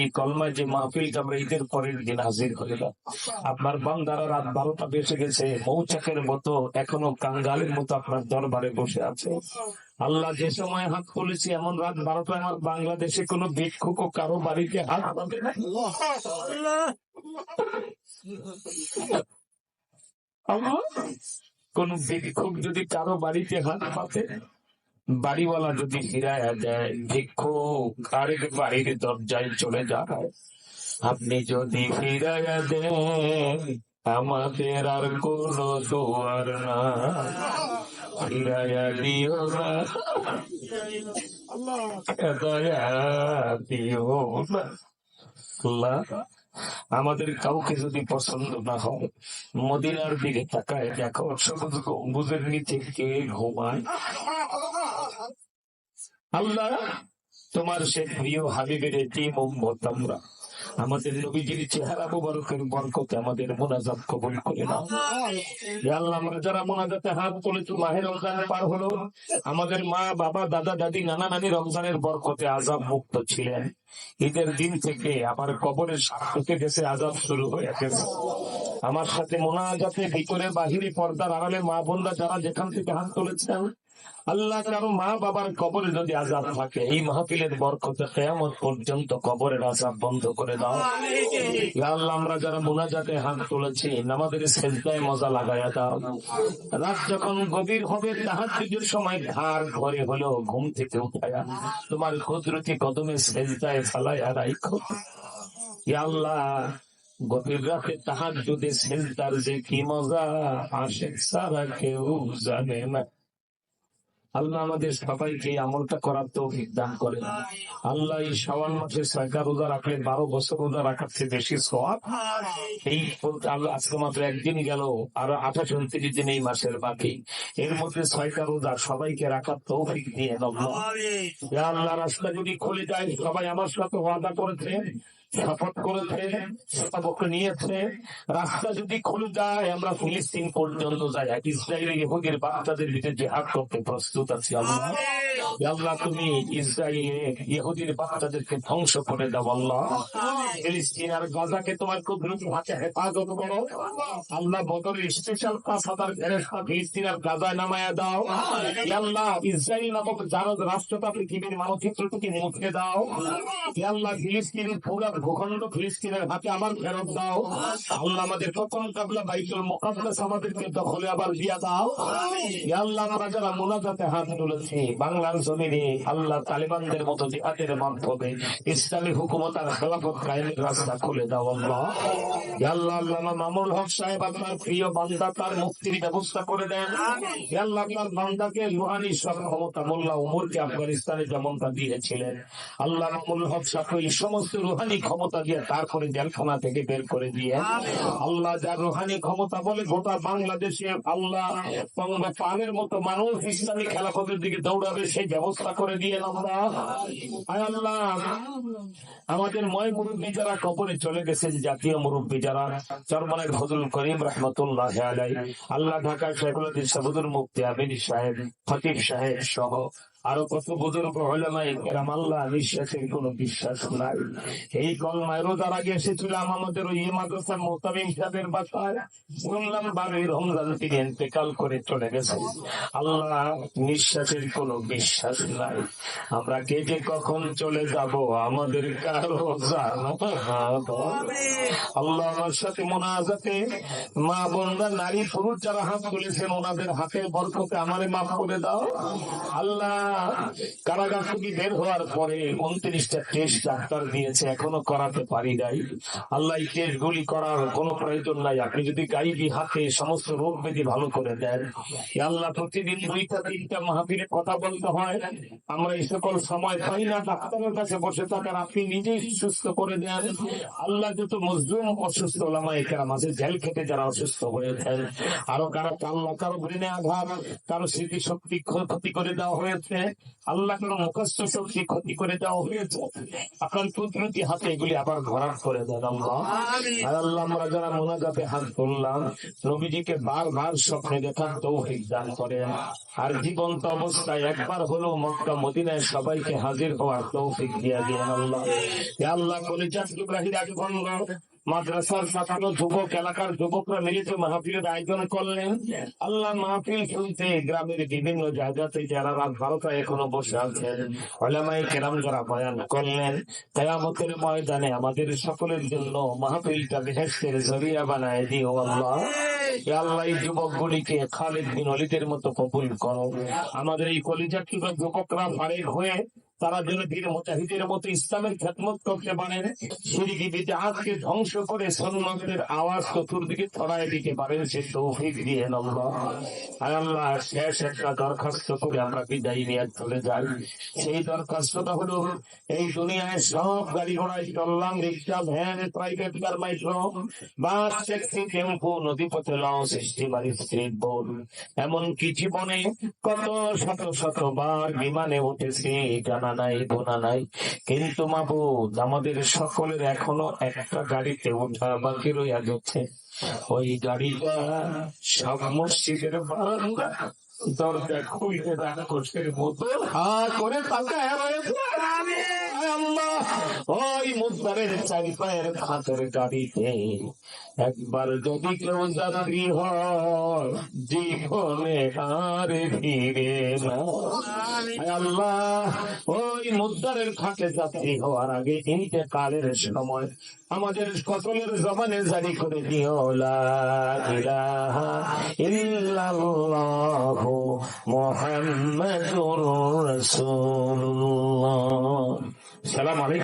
এই কলমায় যে মাহফিলটা আমরা ঈদের পরের দিন হাজির হইলাম, আপনার বান্দারা রাত বারোটা বেসে গেছে, মৌচাকের মতো এখনও কাঙ্গালের মতো আপনার দরবারে বসে আছে। আল্লাহ যে সময় হাত তুলেছি, এমন রাত বারোটায় আমার বাংলাদেশে কোনো ভিক্ষুক ও কারও বাড়িতে হাত পাবে না। কোন ভিক্ষুক যদি কারও বাড়িতে হাত পাতে বাড়িওয়ালা যদি ফিরাইয়া দেয়, ভিক্ষুক আরেক বাড়ির দরজায় চলে যায়। আপনি যদি ফিরাইয়া দেন, আমাদের আর কোন দুয়ার না। ফিরাইয়া দিও না। দয়া দিও না। আমাদের কাউকে যদি পছন্দ না হয়, মদিনার দিকে তাকায় দেখো, সবুজ গম্বুজের নিচে কে ঘুমায়। আল্লাহ তোমার সে প্রিয় হাবিবের মোহাম্মদ আমাদের নবীজির চেহারা মুবারকের বরকতে আমাদের মোনাজাত কবুল করে নাও। আল্লাহ আমরা যারা মোনাজাতে হাত তুলেছি মাহের রমজান পার হলো আমাদের মা বাবা দাদা দাদি নানা নানি রমজানের বরকতে আজাব মুক্ত ছিলেন। ঈদের দিন থেকে আমার কবরের সাথে গেছে আজাব শুরু হয়ে গেছে। আমার সাথে মোনাজাতে ভিতরে বাহিরে পর্দার আড়ালে মা বোনরা যারা যেখান থেকে হাত তুলেছেন আল্লাহ কারও মা বাবার কবরে যদি আজাব থাকে, এই মাহফিলের বরকতে কেয়ামত পর্যন্ত কবরের আজাব বন্ধ করে দাও। আল্লাহ, আমরা যারা মোনাজাতে হাত তুলেছি আমাদের সেজদায় মজা লাগাইয়া দাও। রাত যখন গভীর হবে তাহাজ্জুদের সময় ঘর ঘরে হলো ঘুম থেকে উঠায়া তোমার কুদরতি কদমে সেজদায় ফেলাইয়া রাইখো। আল্লাহ, গভীর রাতে তাহার যদি সেজদার যে কি মজা আসে, সারা কেউ জানে না। আল্লাহ আমাদের সবাইকে আমলটা করার তো দান করে আল্লাহ এই শাওয়াল মাসে ছয়টা রোজা রাখলে বারো বছর রোজা রাখার চেয়ে বেশি সওয়াব। এই আল্লাহ আজকে মাত্র একদিন গেল আর আঠাশ উনত্রিশ দিন এই মাসের বাকি। এর মধ্যে ছয়টা রোজা সবাইকে রাখার তৌফিক দিয়ে ইয়া আল্লাহ রাস্তা যদি খুলে যায় সবাই আমার সাথে ওয়াদা করেছে শপথ করেছে শপথ নিয়েছে। রাস্তা যদি খুলে যায় আমরা ফিলিস্তিন পর্যন্ত যাই। ইসরায়েলের ইহুদের বাচ্চাদের ভিতরে জেহাদ করতে প্রস্তুত আছি আল্লাহ। আল্লাহ তুমি ইসরায়েলে ইহুদির বাচ্চাদেরকে ধ্বংস করে দাও আল্লাহ। ফিলিস্তিন আর গাজাকে তোমার কুদরত হাতে হেফাজত করো। আল্লাহ বদরের স্পেশাল পাঁচ হাজার ফিলিস্তিন আর গাজায় নামায়া দাও। আল্লাহ ইসরায়েল নামক যারা রাষ্ট্রটা পৃথিবীর মানচিত্রটিকে মুছে দাও। আল্লাহ ফিলিস্তিনের পুরা ভূখণ্ড ফিলিস্তিনের হাতে আবার ফেরত দাও। আল্লাহ আমাদের প্রথম কাবলা বাইতুল আমাদেরকে দখলে আবার দিয়া দাও। আল্লাহ আমরা যারা মোনাজাতে হাত তুলেছি বাংলার জমিনে আল্লাহ তালিবানদের মতো জিহাদের মাধ্যমে ইসলামী হুকুমত আর খেলাফত কায়েমের রাস্তা খুলে দাও আল্লাহ। আল্লাহ মামুল হক সাহেব আপনার প্রিয় বান্দা তার মুক্তির ব্যবস্থা করে দেন। আল্লাহ আপনার বান্দাকে রুহানি সব ক্ষমতা মোল্লা উমরকে আফগানিস্তানে যেমনটা দিয়েছিলেন আল্লাহ মামুল হক সাহেব এই সমস্ত রুহানি ক্ষমতা দিয়ে তারপরে জেলখানা থেকে বের করে দিয়ে আল্লাহ। যার রুহানি ক্ষমতা বলে গোটা বাংলাদেশে আল্লাহ পানের মতো মানুষ ইসলামী খেলাফতের দিকে দৌড়াবে সেই ব্যবস্থা করে দিয়ে আমরা। আল্লাহ। আমাদের ময় মুরব্বী যারা কবরে চলে গেছেন জাতীয় মুরব্বী যারা চরমানের ফজল করিম রহমতুল্লাহ আলাই আল্লাহ ঢাকা শেখুল মুক্তি আমির সাহেব ফতিব সাহেব সহ আরও কত বুজুর্গ হলামাই কেরাম, আল্লাহ বিশ্বাসের কোন বিশ্বাস নাই। এই কলমায় রোজার আগে এসেছিলাম আমাদের ওই মাদ্রাসার মোতাবিম বাসায় শুনলাম বারোই রমজান তিনি ইন্তেকাল করে চলে গেছে আল্লাহ নিঃশ্বাসের কোন বিশ্বাস নাই। আমরা কে যে কখন চলে যাব, আমাদের কারও আল্লাহ আমার সাথে মনে মোনাজাতে, মা বোনরা, নারী পুরুষ যারা হাত তুলেছেন, ওনাদের হাতে বরকতে আমারে মাফ করে দাও। আল্লাহ কারাগার থেকে বের হওয়ার পরে উনত্রিশটা টেস্ট ডাক্তার দিয়েছে, এখনও করাতে পারি নাই। আল্লাহ টেস্ট গুলি করার কোনো প্রয়োজন নাই। আপনি যদি গাইবি হাতে সমস্ত রোগ ব্যাধি ভালো করে দেন আল্লাহ প্রতিদিন দুইটা, তিনটা মাহফিলে কথা বলতে হয়। আমরা এই সকল সময় পাই না, ডাক্তারের কাছে বসে থাকার আপনি নিজেই সুস্থ করে দেন। আল্লাহ যত মজলুম অসুস্থ ওলামা এখানে মাঝে জেল খেটে যারা অসুস্থ হয়েছেন আরও কারও কাল্লা কারও ব্রেনে আঘাত কারও স্মৃতি শক্তি ক্ষতি করে দেওয়া হয়েছে আল্লাহ কোনো মুখস্থ ক্ষতি করে দেওয়া হয়েছে। আপনার কুদরতি হাতে এগুলি আবার ভরাট করে দেন আল্লাহ। আর আল্লাহ আমরা যারা মোনাজাতে হাত নবীজিকে বারবার স্বপ্নে দেখার তৌফিক দান করেন। আর জীবন্ত অবস্থায় একবার হলো মক্কা মদিনায় সবাইকে হাজির হওয়ার তৌফিক দিয়া দিয়ে আল্লাহ। আল্লাহ কলিজাত ইব্রাহিম মাদ্রাসার ছাত্র যুবক এলাকার যুবকরা মিলিত মাহফিলের আয়োজন করলেন। আল্লাহ মাহফিল চলতে গ্রামের বিভিন্ন জায়গাতে যারা রাত বারোটায় এখনও বসে আছেন ওলামাই কেরাম যারা বয়ান করলেন কেয়ামতের ময়দানে আমাদের সকলের জন্য মাহফিলটা বেহেস্তের জরিয়া বানায় দিও আল্লাহ। আল্লাহ এই যুবকগুলিকে খালিদ বিন অলিদের মতো কবুল করো। আমাদের এই কলিজাকৃত যুবকরা ফারেক হয়ে তারা যেন বীর মুজাহিদের মতো ইসলামের খেদমত করতে সিরিকি বিদাতকে ধ্বংস করে সন্ন্যতের আওয়াজ চতুর্দিকে ছড়ায় দিতে পারেন, সে তৌফিক দিয়ে আল্লাহ। আল্লাহ, শেষ একটা দরখাস্ত করে আমরা বিদায় নিয়ে চলে যাই। সেই দরখাস্তটা হলো, এই দুনিয়ায় সব গাড়ি ঘোড়ায় চললাম, rickshaw, van, private car micro bus, taxi, tempo, নদীপথে লঞ্চ স্টিমার স্ট্রিট বোর্ড এমনকি জীবনে কত শত শত বার বিমানে উঠেছি জানা নাই বোনা নাই। কিন্তু মাবুদ আমাদের সকলের এখনও একটা গাড়িতে ওঠা বাকি রইয়া যাচ্ছে ওই গাড়িটা সব মসজিদের বারান্দা দরজা খুলে রাক্ষসের মতো হা করে তাকায় একবার যদি কেউ হয়, জীবনে আর ফিরে আল্লাহ, ওই মুদ্রারের খাতে যাত্রী হওয়ার আগে ইন্তেকালের সময় আমাদের সকলের জবানে জারি করে দিও, লা ইলাহা ইল্লাল্লাহু মুহাম্মাদুর রাসূলুল্লাহ السلام عليكم.